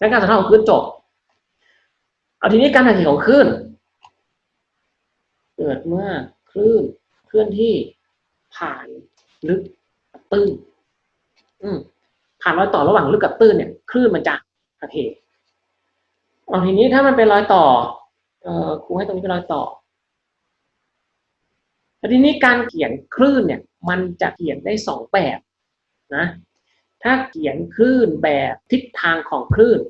งั้นการสะท้อนของคลื่นจบ เอาทีนี้การหักเหของคลื่นเกิดเมื่อคลื่นเคลื่อนที่ผ่านลึกกับตื้นอืมผ่านรอยต่อระหว่างลึกกับตื้นเนี่ยคลื่นมันจะหักเหเอาทีนี้ถ้ามันเป็นรอยต่อ เอ่อครูให้ตรงนี้เป็นรอยต่อแต่ทีนี้การเขียนคลื่นเนี่ย มันจะเขียนได้สองแบบนะ ถ้าเขียนคลื่นแบบทิศทางของคลื่น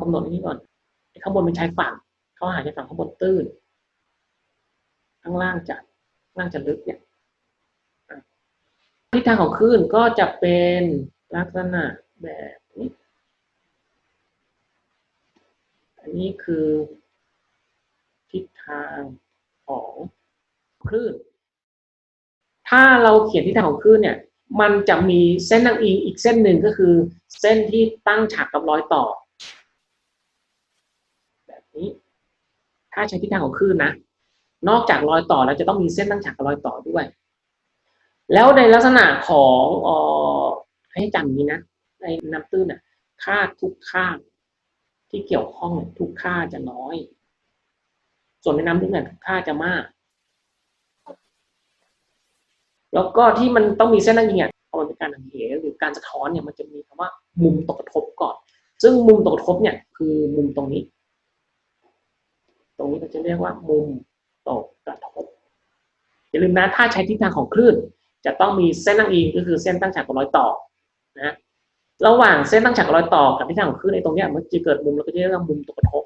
กำหนดนี้ก่อน ข้างบนเป็นชายฝั่ง เขาหาชายฝั่งข้างบนตื้น ข้างล่างจะล่างจะลึกเนี่ยทิศทางของคลื่นก็จะเป็นลักษณะแบบนี้ อันนี้คือทิศทางของคลื่น ถ้าเราเขียนทิศทางของคลื่นเนี่ย มันจะมีเส้นนางอิงอีกเส้นหนึ่งก็คือ เส้นที่ตั้งฉากกับรอยต่อ แบบนี้ ถ้าใช้ทิศทางของคลื่นนะ นอกจากรอยต่อแล้วจะต้องมีเส้นตั้งฉากกับรอยต่อด้วย แล้วในลักษณะของออให้จำอย่างนี้นะในน้ำตื้นน่ะค่าทุกค่าที่เกี่ยวข้องเนี่ยทุกค่าจะน้อย ส่วนในน้ำลึกเนี่ยค่าจะมาก แล้วก็ที่มันต้องมีเส้นนั่งยิงอะพอมันเป็นการหันเหหรือการสะท้อนเนี่ยมันจะมีคำว่ามุมตกกระทบก่อน ซึ่งมุมตกกระทบเนี่ยคือมุมตรงนี้ ตรงนี้เราจะเรียกว่ามุมตกกระทบอย่าลืมนะถ้าใช้ทิศทางของคลื่น จะต้องมีเส้นนั่งอิงก็คือเส้นตั้งฉากกับรอยต่อนะระหว่างเส้นตั้งฉากกับรอยต่อกับทิศทางของคลื่นในตรงเนี้ยมันจะเกิดมุมเราก็จะเรียกว่ามุมตกกระทบ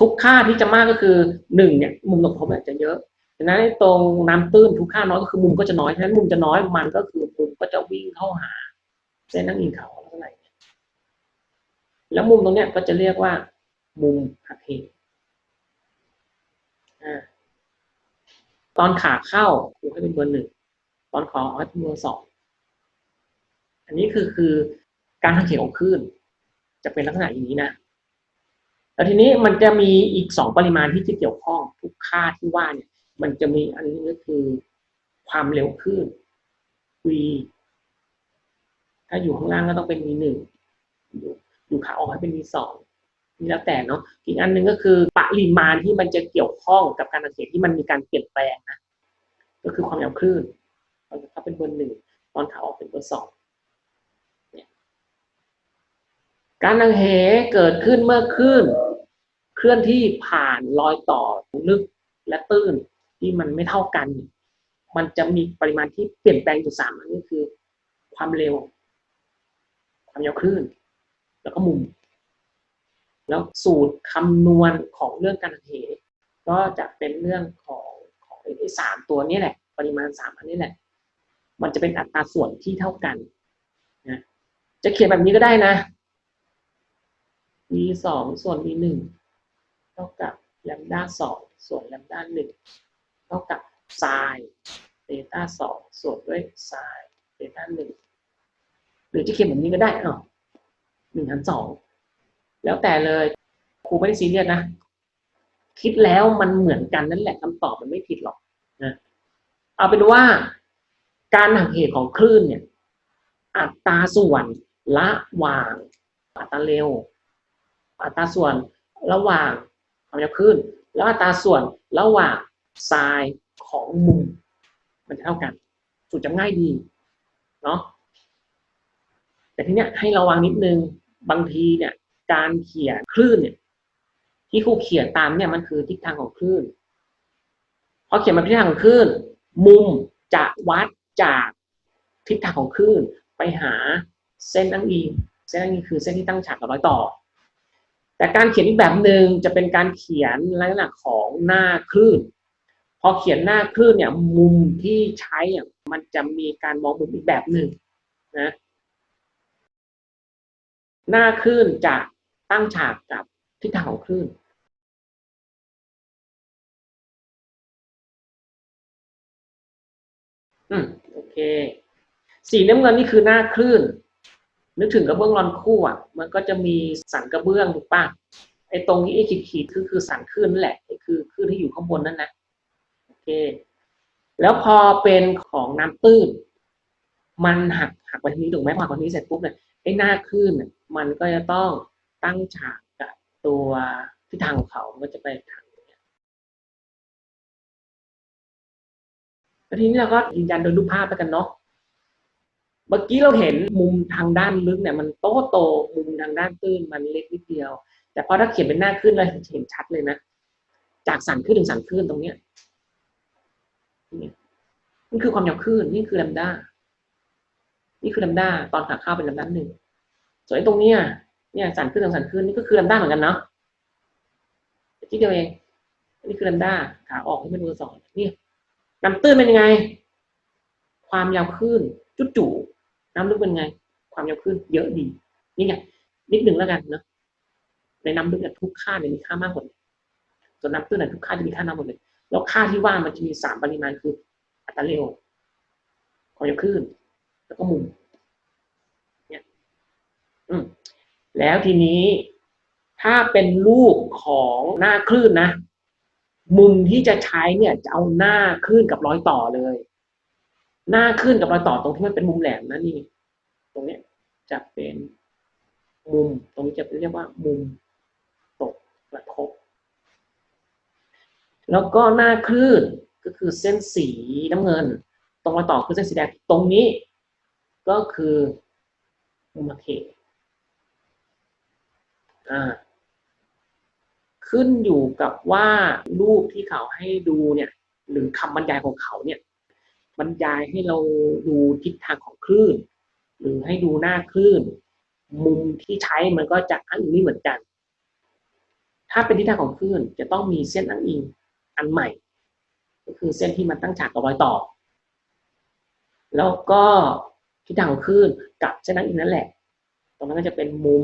ทุกค่าที่จะมากก็คือหนึ่งเนี่ยมุมตกกระทบเนี่ยจะเยอะะนั้นตรงน้ำตื้นทุกค่าน้อยก็คือมุมก็จะน้อยฉะนั้นมุมจะน้อยมันก็คือมุมก็จะวิ่งเข้าหา เส้นนั่งอิงเขาเท่าไหร่เนี่ยแล้วมุมตรงเนี้ยก็จะเรียกว่า มุมหักเหอ่าตอนขาเข้าครูให้เป็นเบอร์หนึ่งตอนขออาให้เป็นเบอร์สองอันนี้คือคือการทางเขียนของคลื่นจะเป็นลักษณะอย่างนี้นะแล้วทีนี้มันจะมีอีกสองปริมาณที่จะเกี่ยวข้องทุกค่าที่ว่าเนี่ย มันจะมีอันนี้ก็คือความเร็วคลื่น v ถ้าอยู่ข้างล่างก็ต้องเป็น v หนึ่งอยู่ขาออกให้เป็น v สองนี่แล้วแต่เนาะอีกอันหนึ่งก็คือปริมาณที่มันจะเกี่ยวข้องกับการทางเขียนที่มันมีการเปลี่ยนแปลงนะก็คือความยาวคลื่นตอนขาเป็นเบอร์หนึ่งตอนขาออกเป็นเบอร์สองการนังเหเกิดขึ้นเมื่อคลื่นเคลื่อนที่ผ่านรอยต่อลึกและตื้น ที่มันไม่เท่ากัน มันจะมีปริมาณที่เปลี่ยนแปลงอยู่สามอันนี้คือ ความเร็ว ความยาวคลื่น แล้วก็มุม แล้วสูตรคำนวณของเรื่องการนังเหก็จะเป็นเรื่องของของไอ้สามตัวนี้แหละ ปริมาณสามอันนี้แหละ มันจะเป็นอัตราส่วนที่เท่ากันนะจะเขียนแบบนี้ก็ได้นะ v สองส่วน v หนึ่งเท่ากับแลมด้าสองส่วนแลมด้าหนึ่ง เท่ากับไซน์เบต้าสองส่วนด้วยไซน์เบต้าหนึ่งหรือจะเขียนแบบนี้ก็ได้เนาะหนึ่งหารสองแล้วแต่เลยครูไม่ได้ซีเรียสนะ คิดแล้วมันเหมือนกันนั่นแหละคำตอบมันไม่ผิดหรอกนะเอาเป็นว่าการหักเหของคลื่นเนี่ย อัตราส่วนระหว่าง อัตราเร็ว อัตราส่วนระหว่างความยาวคลื่น แล้วอัตราส่วนระหว่าง ไซน์ของมุม มันจะเท่ากัน สูตรจะง่ายดีเนาะแต่ทีเนี้ยให้ระวังนิดนึงบางทีเนี่ย การเขียนคลื่นเนี่ย ที่ครูเขียนตามเนี่ยมันคือทิศทางของคลื่นพอเขียนมาทิศทางของคลื่น มุมจะวัดจากทิศทางของคลื่นไปหาเส้นตั้งอิงเส้นตั้งอิงคือเส้นที่ตั้งฉากกับรอยต่อ แต่การเขียนอีกแบบหนึ่งจะเป็นการเขียนลักษณะของหน้าคลื่น พอเขียนหน้าคลื่นเนี่ยมุมที่ใช้อะมันจะมีการมองมุมอีกแบบหนึ่งนะหน้าคลื่นจะตั้งฉากกับทิศทางของคลื่นอืมโอเค สีน้ำเงินนี่คือหน้าคลื่น นึกถึงกระเบื้องรอนคู่อะ มันก็จะมีสันกระเบื้องถูกปะไอ้ตรงนี้ไอ้ขีดๆคือคือสันคลื่นนั่นแหละไอ้คือคลื่นที่อยู่ข้างบนนั่นนะ เค แล้วพอเป็นของน้ำตื้น มันหักหักไปทางนี้ถูกไหมพอหักไปทางนี้เสร็จปุ๊บเนี่ยไอ้หน้าคลื่นน่ะมันก็จะต้องตั้งฉากกับตัวทิศทางของเขามันก็จะไปทางนี้ทีนี้เราก็ยืนยันโดยรูปภาพไปกันเนาะเมื่อกี้เราเห็นมุมทางด้านลึกเนี่ยมันโตโตมุมทางด้านตื้นมันเล็กนิดเดียว แต่พอถ้าเขียนเป็นหน้าขึ้นเราเห็นชัดเลยนะ จากสันขึ้นถึงสันขึ้นตรงเนี้ย นี่นี่คือความยาวคลื่นนี่คือลำด้านี่คือลำด้าตอนขาเข้าเป็นลำด้าหนึ่งส่วนไอ้ตรงเนี้ยเนี่ยสันขึ้นถึงสันขึ้นนี่ก็คือลำด้าเหมือนกันเนาะที่เดียวเองนี่คือลำด้าขาออกที่เป็นตัวสองนี่น้ำตื้นเป็นยังไง ความยาวคลื่นจุดจู่น้ำลึกเป็นไง ความยาวคลื่นเยอะดี นี่ไงนิดหนึ่งแล้วกันเนาะในน้ำลึกเนี่ยทุกค่าเนี่ยมีค่ามากหมดเลยส่วนน้ำตื้นเนี่ยทุกค่าจะมีค่ามากหมดเลย แล้วค่าที่ว่ามันจะมีสามปริมาณคืออัตราเร็วความยาวคลื่น แล้วก็มุมเนี่ยอืมแล้วทีนี้ถ้าเป็นรูปของหน้าคลื่นนะ มุมที่จะใช้เนี่ยจะเอาหน้าคลื่นกับรอยต่อเลย หน้าขึ้นกับรอยต่อตรงที่มันเป็นมุมแหลมนะนี่ ตรงเนี้ยจะเป็นมุม ตรงนี้จะเรียกว่ามุมตกกระทบ แล้วก็หน้าคลื่นก็คือเส้นสีน้ำเงิน ตรงรอยต่อคือเส้นสีแดงตรงนี้ ก็คือมุมเขตอ่าขึ้นอยู่กับว่ารูปที่เขาให้ดูเนี่ย หรือคำบรรยายของเขาเนี่ยบรรยายให้เราดูทิศทางของคลื่น หรือให้ดูหน้าคลื่น มุมที่ใช้มันก็จะอ้างอิงไม่เหมือนกัน ถ้าเป็นทิศทางของคลื่นจะต้องมีเส้นอ้างอิง อันใหม่ ก็คือเส้นที่มันตั้งฉากกับรอยต่อ แล้วก็ทิศทางของคลื่นกับเส้นอ้างอิงนั่นแหละ ตรงนั้นก็จะเป็นมุม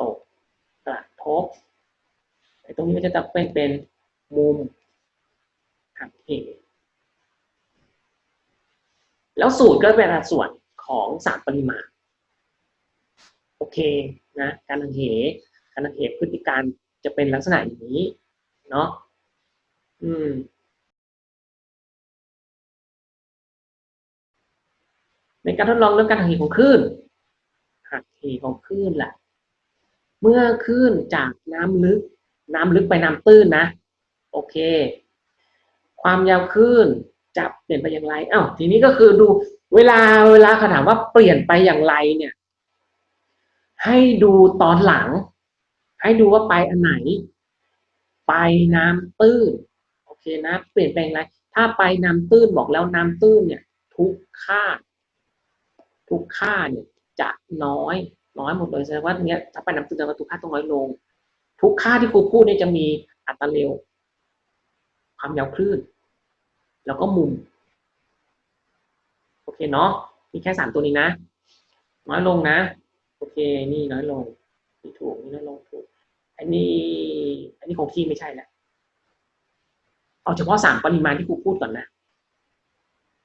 ตกกระทบไอ้ตรงนี้ก็จะเป็นเป็นมุมหักเหแล้วสูตรก็เป็นส่วนของสามปริมาณโอเคนะการหังเหการหังเหพฤติการจะเป็นลักษณะอย่างนี้ เนาะอืม ในการทดลองเรื่องการหักเหของคลื่นหักเหของคลื่นแหละเมื่อคลื่นจากน้ำลึก น้ำลึกไปน้ำตื้นนะ โอเค ความยาวคลื่นจะเปลี่ยนไปอย่างไรอ้าวทีนี้ก็คือดูเวลาเวลาเขาถามว่าเปลี่ยนไปอย่างไรเนี่ย ให้ดูตอนหลัง ให้ดูว่าไปอันไหน ไปน้ำตื้นโอเคนะเปลี่ยนแปลงอะไรถ้าไปน้ำตื้นบอกแล้วน้ำตื้นเนี่ย ทุกค่า ทุกค่าเนี่ยจะน้อย น้อยหมดเลยแสดงว่าเนี้ยถ้าไปน้ำตื้นแสดงว่าทุกค่าต้องน้อยลง ทุกค่าที่ครูพูดเนี่ยจะมีอัตราเร็ว ความยาวคลื่น แล้วก็มุมโอเคเนาะมีแค่สามตัวนี้นะ น้อยลงนะ โอเค นี่น้อยลงนี่ถูกนี่น้อยลงถูก อันนี้ อันนี้ของที่ไม่ใช่แหละเอาเฉพาะสามปริมาณที่ครูพูดก่อนนะ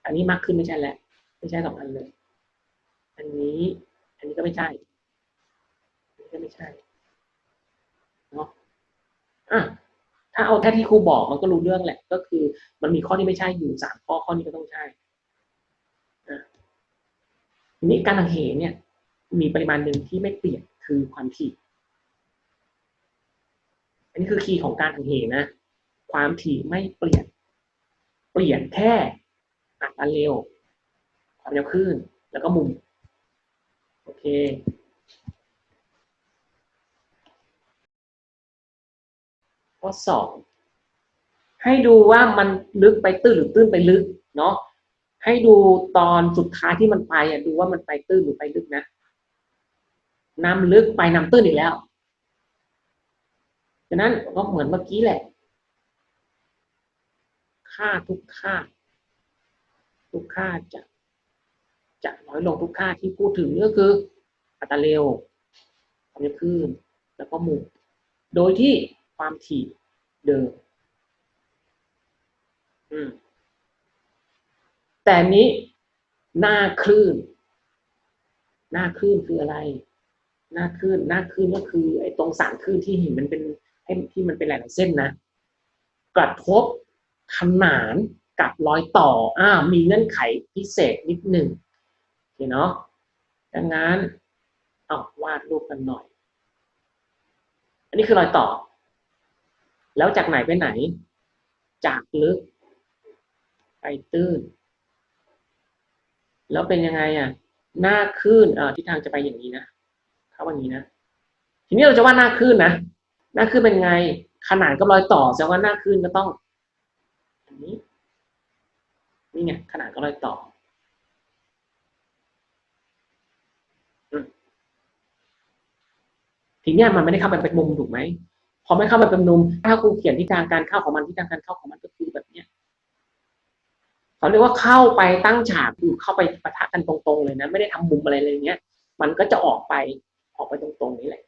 อันนี้มากขึ้นไม่ใช่แล้วไม่ใช่สองอันเลย อันนี้ อันนี้ก็ไม่ใช่อันนี้ก็ไม่ใช่เนาะอะถ้าเอาแค่ที่ครูบอกมันก็รู้เรื่องแหละ ก็คือ มันมีข้อที่ไม่ใช่อยู่สามข้อข้อนี้ก็ต้องใช่อะทีนี้การหักเหเนี่ย มีปริมาณหนึ่งที่ไม่เปลี่ยนคือความถี่ อันนี้คือคีย์ของการหักเหนะ ความถี่ไม่เปลี่ยน เปลี่ยนแค่อัตราเร็ว ความยาวคลื่น แล้วก็มุม โอเคข้อสองให้ดูว่ามันลึกไปตื้นหรือตื้นไปลึกเนาะให้ดูตอนสุดท้ายที่มันไปอะดูว่ามันไปตื้นหรือไปลึกนะน้ำลึกไปน้ำตื้นอีกแล้ว ฉะนั้นก็เหมือนเมื่อกี้แหละ ค่าทุกค่า ทุกค่าจะจะน้อยลงทุกค่าที่พูดถึงก็คือ อัตราเร็วความยาวคลื่นแล้วก็หมุมโดยที่ความถี่เดิมแต่นี้หน้าคลื่น หน้าคลื่นคืออะไร หน้าคลื่นหน้าคลื่นก็คือ ไอ้ตรงสารคลื่นที่เห็นมันเป็น ที่มันเป็นแหล่งเส้นนะกระทบขนานกับรอยต่ออ่ามีเงื่อนไขพิเศษนิดหนึ่งโอเคเนาะดังนั้นเอาวาดรูปกันหน่อย อันนี้คือรอยต่อ แล้วจากไหนไปไหน จากลึกไปตื้น แล้วเป็นยังไงอะ หน้าคลื่นเอ่อทิศทางจะไปอย่างนี้นะเข้าอย่างนี้นะ ทีนี้เราจะวาดหน้าคลื่นนะ หน้าคลื่นเป็นไง ขนาดกับรอยต่อแสดงว่าหน้าคลื่นก็ต้องอันนี้นี่ไงขนาดกับรอยต่อทีเนี้ยมันไม่ได้เข้าไปเป็นมุมถูกไหมพอไม่เข้าไปเป็นมุม ถ้าครูเขียนทิศทางการเข้าของมันทิศทางการเข้าของมันก็คือแบบเนี้ยเขาเรียกว่าเข้าไปตั้งฉากคือเข้าไปปะทะกันตรงๆเลยนะ ไม่ได้ทำมุมอะไรเลยเนี้ย มันก็จะออกไปออกไปตรงๆนี้แหละ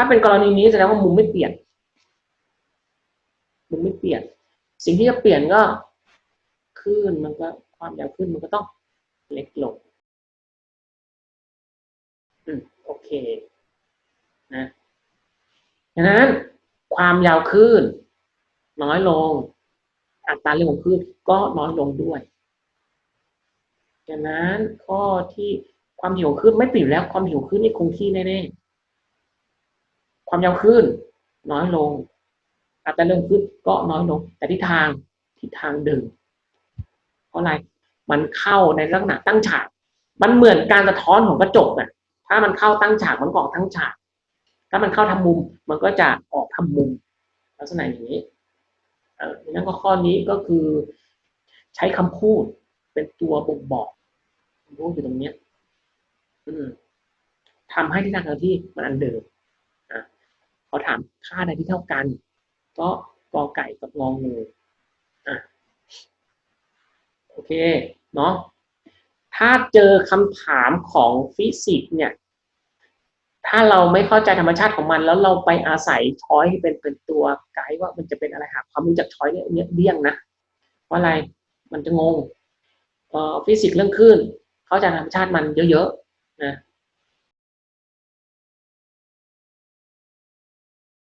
ถ้าเป็นกรณีนี้แสดงว่ามุมไม่เปลี่ยน มุมไม่เปลี่ยน สิ่งที่จะเปลี่ยนก็คลื่นมันก็ความยาวคลื่นมันก็ต้องเล็กลง อืมโอเค นะดังนั้น ความยาวคลื่นน้อยลง อัตราเร็วของคลื่นก็น้อยลงด้วยดังนั้นข้อที่ความถี่ของคลื่นไม่เปลี่ยนแล้วความถี่ของคลื่นนี่คงที่แน่ๆ ความยาวคลื่นน้อยลงอัตราเร็วของคลื่นก็น้อยลง แต่ทิศทางทิศทางเดิมเพราะอะไรมันเข้าในลักษณะตั้งฉาก มันเหมือนการสะท้อนของกระจกน่ะ ถ้ามันเข้าตั้งฉากมันก็ออกทั้งฉาก ถ้ามันเข้าทำมุม มันก็จะออกทำมุม ลักษณะอย่างนี้เออนั่นก็ข้อนี้ก็คือใช้คำพูดเป็นตัวบ่งบอกคำพูดอยู่ตรงเนี้ย อืมทำให้ที่ทางที่มันอันเดิม เขาถามค่าใดที่เท่ากัน ก็กอไก่กับงองูอะโอเคเนาะถ้าเจอคำถามของฟิสิกส์เนี่ย ถ้าเราไม่เข้าใจธรรมชาติของมันแล้วเราไปอาศัยช้อยที่เป็นเป็นตัวไกด์ว่ามันจะเป็นอะไรหาความรู้จากช้อยเนี่ยเนี่ยเลี่ยงนะเพราะอะไรมันจะงงเอ่อฟิสิกส์เรื่องคลื่นเข้าใจธรรมชาติมันเยอะๆนะ